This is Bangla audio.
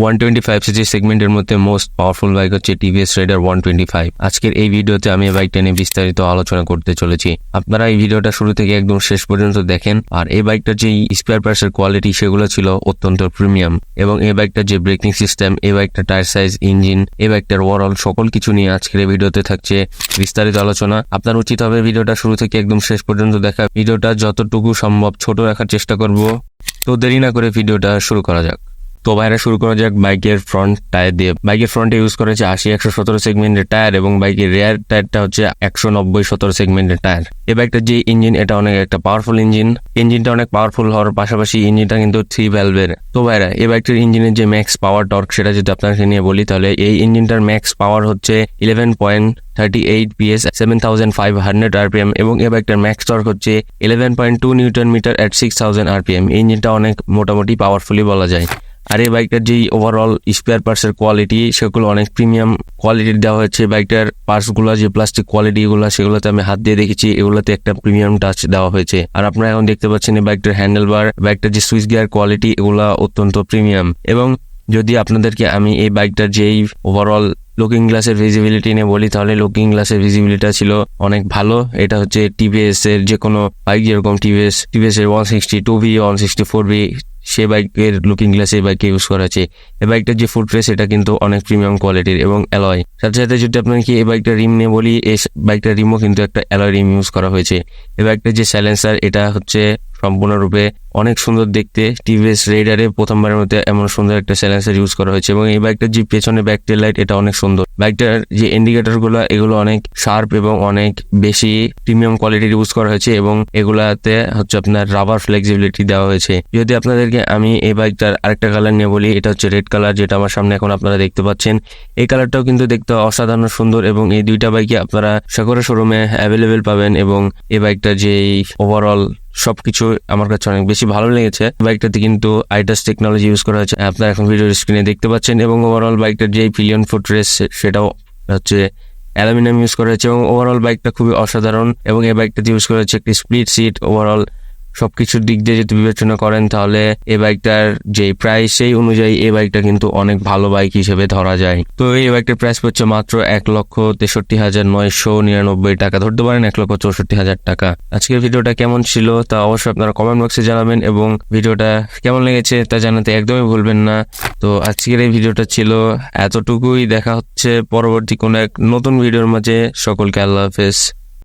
ওয়ান টোয়েন্টি ফাইভ সিসি সেগমেন্টের মধ্যে মোস্ট পাওয়ারফুল বাইক হচ্ছে TVS Raider one twenty five আজকের এই ভিডিওতে আমি এই বাইকটা নিয়ে বিস্তারিত আলোচনা করতে চলেছি। আপনারা এই ভিডিওটা শুরু থেকে একদম শেষ পর্যন্ত দেখেন। আর এই বাইকটার যে স্পেয়ার পার্টসের কোয়ালিটি সেগুলো ছিল অত্যন্ত প্রিমিয়াম এবং এই বাইকটার যে ব্রেকিং সিস্টেম এই বাইকটা টায়ার সাইজ ইঞ্জিন এই বাইকটার ওভারঅল সকল কিছু নিয়ে আজকের এই ভিডিওতে থাকছে বিস্তারিত আলোচনা। আপনার উচিত হবে ভিডিওটা শুরু থেকে একদম শেষ পর্যন্ত দেখা। ভিডিওটা যতটুকু সম্ভব ছোট রাখার চেষ্টা করব। তো দেরি না করে ভিডিওটা শুরু করা যাক। তো বাইরে শুরু করা যাক বাইকের ফ্রন্ট টায়ার দিয়ে। বাইকের ফ্রন্টে ইউজ করেছে আশি একশো সতেরো সেগমেন্টের টায়ার এবং বাইকের রেয়ার টায়ারটা হচ্ছে একশো নব্বই সতেরো সেগমেন্টের টায়ার এই বাইকটার যে ইঞ্জিন এটা অনেক একটা পাওয়ারফুল ইঞ্জিন ইঞ্জিনটা অনেক পাওয়ারফুল হওয়ার পাশাপাশি ইঞ্জিনটা কিন্তু থ্রি ভ্যালভের তো ভাইরা এই বাইকটির ইঞ্জিনের যে ম্যাক্স পাওয়ার টর্ক সেটা যদি আপনাকে নিয়ে বলি, তাহলে এই ইঞ্জিনটার ম্যাক্স পাওয়ার হচ্ছে eleven point thirty eight PS seven thousand five hundred RPM এবং এই বাইকটার ম্যাক্স টর্ক হচ্ছে eleven point two newton metre at six thousand RPM ইঞ্জিনটা অনেক মোটামুটি পাওয়ারফুলি বলা যায়। আর এই বাইকটার যেই ওভারঅল স্পেয়ার পার্টসের কোয়ালিটি সেগুলো অনেক প্রিমিয়াম কোয়ালিটির দেওয়া হয়েছে। বাইকটার পার্টসগুলো যে প্লাস্টিক কোয়ালিটি কোয়ালিটিগুলো সেগুলোতে আমি হাত দিয়ে দেখেছি। এগুলোতে একটা প্রিমিয়াম টাচ দেওয়া হয়েছে। আর আপনারা এখন দেখতে পাচ্ছেন এই বাইকটার হ্যান্ডেল বার বাইকটার যে সুইচ গিয়ার কোয়ালিটি এগুলো অত্যন্ত প্রিমিয়াম এবং যদি আপনাদেরকে আমি এই বাইকটার যেই ওভারঅল লুকিং গ্লাসের ভিজিবিলিটি নিয়ে বলি, তাহলে লুকিং গ্লাসের ভিজিবিলিটি ছিল অনেক ভালো। এটা হচ্ছে টিভিএস এর যে কোনো বাইক যেরকম টিভিএস টিভিএস এর one sixty two V one sixty four V সে বাইকের লুকিং গ্লাস এই বাইকে ইউজ করা আছে। এই বাইকটার যে ফুট রেস এটা কিন্তু অনেক প্রিমিয়াম কোয়ালিটির এবং অ্যালয় সাথে সাথে যদি আপনাকে এই বাইকটা রিম নিয়ে বলি, এই বাইকটার রিমও কিন্তু একটা অ্যালয় রিম ইউজ করা হয়েছে। এই বাইকটার যে সাইলেন্সার এটা হচ্ছে সম্পূর্ণরূপে অনেক সুন্দর দেখতে টিভিএস রেডারে প্রথমবারের মধ্যে এমন সুন্দর একটা সাইলেন্সার ইউজ করা হয়েছে এবং এই বাইকটার যে পেছনে ব্যাক টেল লাইট এটা অনেক সুন্দর। বাইকটার যে ইন্ডিকেটরগুলো, এগুলো অনেক শার্প এবং অনেক বেশি প্রিমিয়াম কোয়ালিটির ইউজ করা হয়েছে এবং এগুলাতে হচ্ছে আপনার রাবার ফ্লেক্সিবিলিটি দেওয়া হয়েছে। যদি আপনাদেরকে আমি এই বাইকটার আরেকটা কালার নিয়ে বলি, এটা হচ্ছে রেড কালার যেটা আমার সামনে এখন আপনারা দেখতে পাচ্ছেন। এই কালারটাও কিন্তু দেখতে অসাধারণ সুন্দর এবং এই দুইটা বাইকে আপনারা সাগরের শোরুমে অ্যাভেলেবেল পাবেন এবং এই বাইকটার যে ওভারঅল সবকিছু আমার কাছে অনেক বেশি ভালো লেগেছে। বাইকটাতে কিন্তু আইটাস টেকনোলজি ইউজ করা হয়েছে। আপনারা এখন ভিডিও স্ক্রিনে দেখতে পাচ্ছেন এবং ওভারঅল বাইকটার যে পিলিয়ন ফুট রেস সেটাও হচ্ছে অ্যালুমিনিয়াম ইউজ করা হয়েছে এবং ওভারঅল বাইকটা খুবই অসাধারণ এবং এই বাইকটাতে ইউজ করা হয়েছে একটি স্প্লিট সিট ওভারঅল সবকিছুর দিক দিয়ে যদি বিবেচনা করেন, তাহলে এই বাইকটার যে প্রাইস সেই অনুযায়ী এই বাইকটা কিন্তু অনেক ভালো বাইক হিসেবে ধরা যায়। তো এই বাইকটার প্রাইস পড়ছে মাত্র এক লক্ষ তেষট্টি হাজার নয়শো নিরানব্বই টাকা। ধরতে পারেন এক লক্ষ চৌষট্টি হাজার টাকা। আজকের ভিডিওটা কেমন ছিল তা অবশ্যই আপনারা কমেন্ট বক্সে জানাবেন এবং ভিডিওটা কেমন লেগেছে তা জানাতে একদমই ভুলবেন না। তো আজকের এই ভিডিওটা ছিল এতটুকুই। দেখা হচ্ছে পরবর্তী কোনো এক নতুন ভিডিওর মাঝে। সকলকে আল্লাহ হাফেজ।